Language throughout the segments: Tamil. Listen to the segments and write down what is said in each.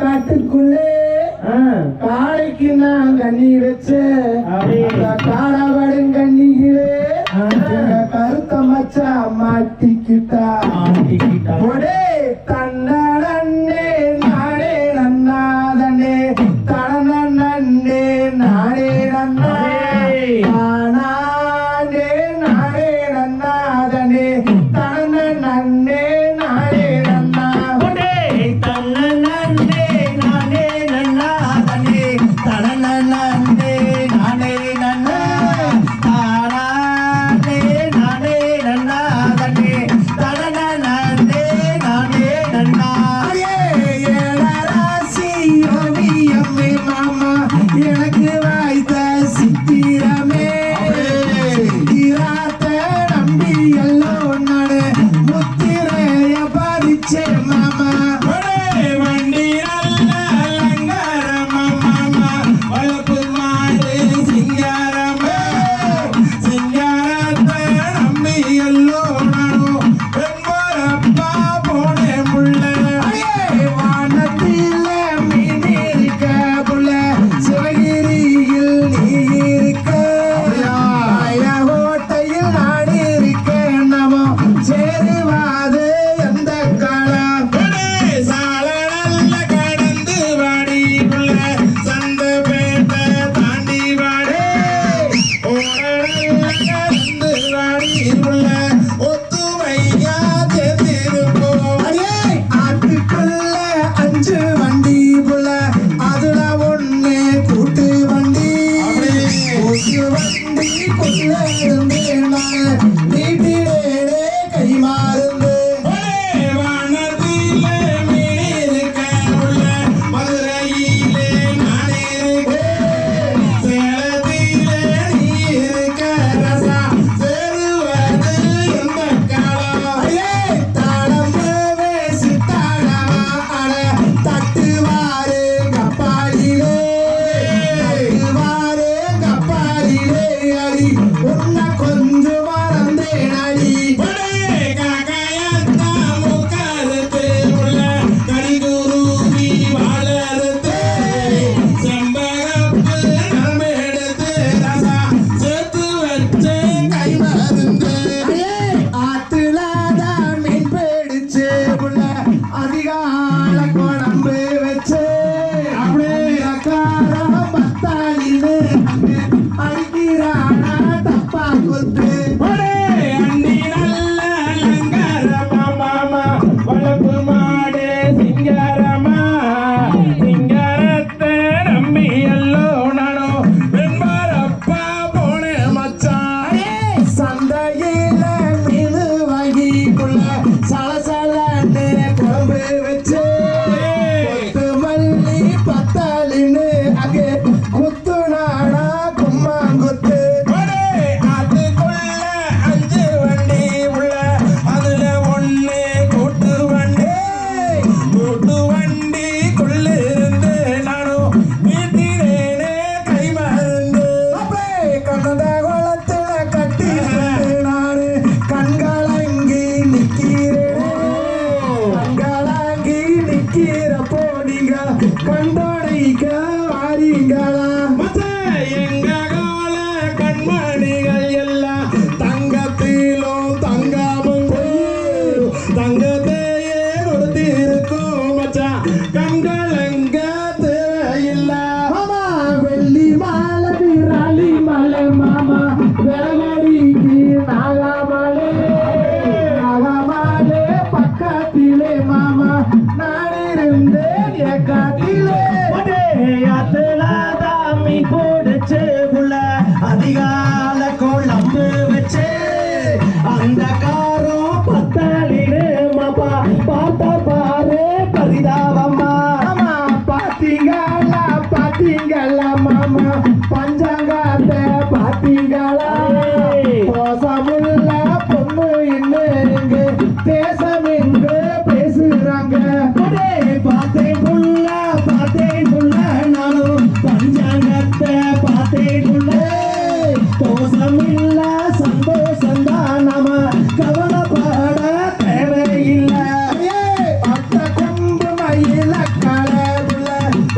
காட்டுக்குள்ளே காளைக்கு நான் கண்ணி வச்சு காடவடன் கண்ணியிலே கருத்த மச்சா மாட்டிக்கிட்டா. மாட்டிக்கிட்டா.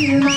you.